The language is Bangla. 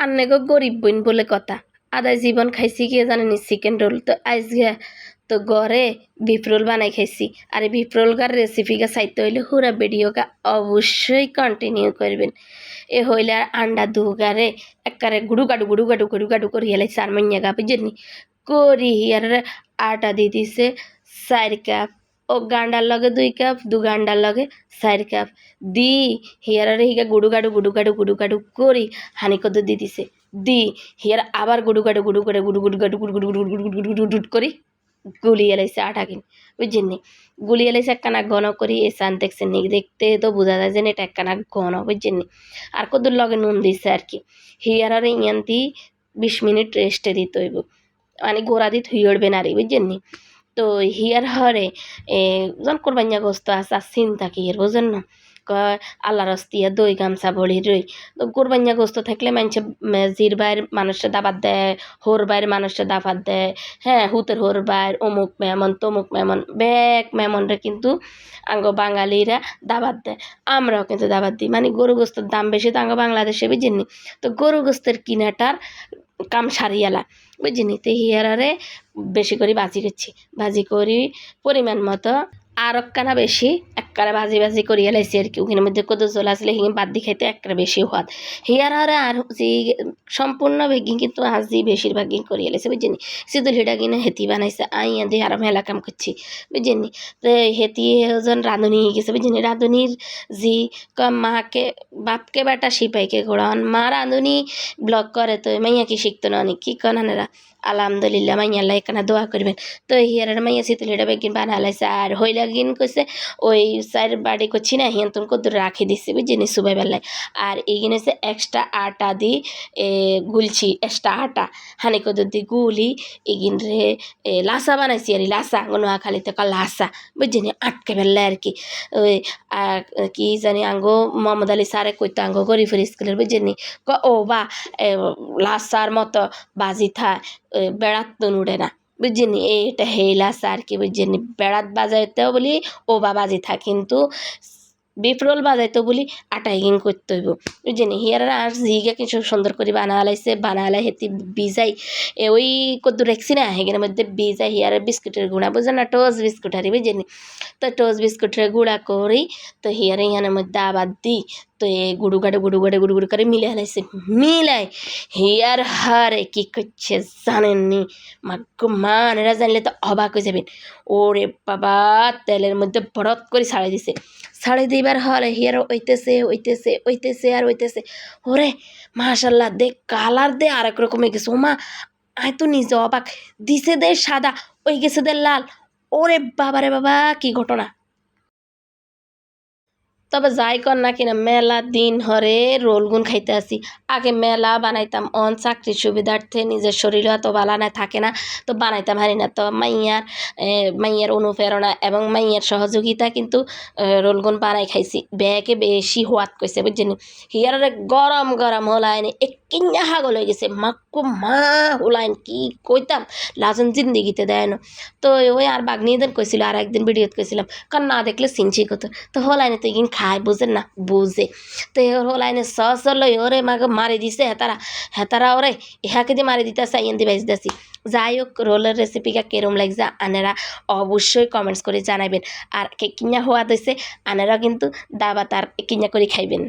আন্নেগো গরিব বইন বলে কথা। আদায় জীবন খাইছি কি জানেনি চিকেন রোল তো আজকে তো ঘরে বিফ রোল বানাই খাইছি। আর বিফ রোলগার রেসিপিকে চাইতে হইলে পুরা ভিডিওকে অবশ্যই কন্টিনিউ করবেন। এ হইলে আর আন্ডা দুগারে একবারে গুড়ু গাডু গুড়ু গাডু গুড়ু গাডু করি হেলাই চার মাইয়া গা বুঝলি করি। হিয়ার আটা দিয়ে দিছে চার কাপ ও গান্ডার লগে দুই কাপ, দু গান্ডার লগে চার কাপ। দি হিয়ারে হিগা গুড়ু গাডু গুড়ু গাডু গুড়ু গাডু করি হানি কত দি দিছে। দি, হিয়ার আবার গুড়ু গাডু গুড়ু গাডু, গুড়ু গুড়ু গাডু, গুড়ু গুড়ু গুড়ু গুড়ু গুড়ু গুড়ু করি গুলিয়ে লাইছে আটা কিন। বুঝছেন নি গুলিয়ে লাইছে একখানা ঘন করি এ চান দেখছেন দেখতে তো বোঝা যায় যে এটা একখানা ঘন বুঝছেন আর কদুর লগে নুন দিছে আর কি। হিয়ার আর ইয়ান্তি বিশ মিনিট রেস্টে দিতে হইব। মানে গোড়া দিত হইড়বে না রে বুঝছেন তো হিয়ার হরে জন কোরবানিয়া গোস্ত আছে আর চিন্তা কি এর বুঝেন না? কয় রস্তিয়া দই গামছা ভরি রই। তো কোরবানিয়া গোস্ত থাকলে মানুষে জির বাইর মানুষে দাবাত দেয়, হোর বাইর মানুষে দাবাত দেয়। হ্যাঁ হুতের হোর বাইর, অমুক মেমন তমুক মেমন ব্যাক মেমনরা কিন্তু আঙ্গ বাঙালিরা দাবাত দেয়। আমরাও কিন্তু দাবাত দিই। মানে গরু গোস্তর দাম বেশি, তো আঙ্গ বাংলাদেশে বুঝিনি তো গরু গোস্তের কিনাটার কাম সারিয়ালা বুঝিনি তো হিয়ারে বেশি করে ভাজি করছি। ভাজি করি পরিমাণ মতো, আর একখানা বেশি একবারে ভাজি ভাজি করিয়া লাইছি আর কি। ওখানের মধ্যে কত জল আসলে হিঙে বাদ দি খাইতে একবারে বেশি হওয়াত হিয়ার আরে আর যে সম্পূর্ণ বেগিং কিন্তু আজি বেশিরভাগ গিং লাইছে বুঝিনি সিদুল হিডা কিনে হেতি বানাইছে, আই আদি আর মেলা কাম করছি বুঝিনি তো হেতি ওজন রাঁধুনি হয়ে গেছে বুঝিনি রাঁধুনির জি মাকে, বাপকে, বেটা, সিপাইকে ঘোড়ান মা রাঁধুনি ব্লগ করে, তো মাইয়া কি শিখতো না অনেক? কি কনানেরা আলহামদুলিল্লাহ মাইয়া আল্লাহ এখানে দোয়া করবেন। তো হিয়ারের মাইয়া সিতুলিটা বেগিন বানা লাইছে আর হইলা গিন কইছে, ওই সাইড বাড়ি করছি না হিয়ান তুমি কত রাখি দিছি বুঝিনি সুবাই বেলায় আর এগিনে সে এক্সট্রা আটা দি, এ, গুলছি, এক্সট্রা আটা। হানি কত দি গুলি এগিন রে লাসা বানাইছি আর লাসা নোয়াখালীতে কা লাসা বুঝিনি আটকে বেলায় আর কি। ওই কি জানি আঙ্গো, মোহাম্মদ আলী স্যারে কইতো আঙ্গো গরিফের স্কুলের বুঝিনি ক ও বা লাসার মতো বাজি থা বেড়াত উড়ে না বুঝিনি এটা হেলাস আর কি বুঝিনি বেড়াত বাজাইতেও বলি, ও বা বাজি থা, কিন্তু বিফরোল বাজাইতো বলি আটা হিং করতে হইব বুঝিনি হিয়ার আর জিগা কিছু সুন্দর করে বানা লাইছে বানা হেতি বিজাই ওই কদ্দু রেখছি না হেগের মধ্যে বিজাই হিয়ার বিস্কুটের গুঁড়া বুঝো না? টোস বিস্কুট হারি বুঝিনি তো টোস বিস্কুটের গুঁড়া করি, তো হিয়ার ইহানের মধ্যে আবার দিই তো এ গুড়ু গাড়ে গুড়ু গাড়ে গুড়ু গুড়ু করে মিলে হালাইছে মিলাই হিয়ার হারে কি করছে জানেননি মাগ্য মান এরা জানলে তো অবাক হয়ে যাবেন ওরে বাবা তেলের মধ্যে বরত করে ছাড়াই দিছে ছাড়াই দিবার হলে হিয়ার ওইতেছে ওইতেছে ওইতেছে আর ওইতেছে ওরে মাশাল্লাহ দে কালার দে আরেক রকম হয়ে গেছে ওমা আয় তো নিজে অবাক দিছে দে সাদা ওই গেছে দে লাল ওরে বাবারে বাবা কি ঘটনা তবে যাই কর না কিনা, মেলা দিন হরে রোলগুন খাইতে আসি। আগে মেলা বানাইতাম, অন চাকরির সুবিধার্থে নিজের শরীর অত ভালো না, থাকে না। তো বানাইতাম হারি না। তো মাইয়ার মাইয়ার অনুপ্রেরণা এবং মাইয়ার সহযোগিতা কিন্তু রোল রোলগুন বানাই খাইছি। ব্যাগে বেশি হোয়াত কইছে, বুঝছেন হিয়ারে গরম গরম হলাইন একিন্যা হাগল হয়ে গেছে মাক্কু মা হলাইন কি কইতাম লাজন জিন্দিগিতে দেয় না তো ওই আর বাগনিদের কইছিল আর একদিন ভিডিওতে কইছিলাম কারণ না দেখলে সিনছি কত তো হলাইনে তো ইগিন খায় বুঝেন না বুঝে তো এ হলাইনে সস লই ওরে মাকে মারি দিছে হেতারা হেতারা ওরে ইহাকে দিয়ে মারি দিতেছে ইয়েন দিয়ে বেঁচে দিছি যাই হোক রোলের রেসিপিটা কেরম লাগছে আনেরা অবশ্যই কমেন্টস করে জানাবেন আর কে কিনা হওয়া দিছে আনেরা কিন্তু দাবা তার কিনা করে খাইবেন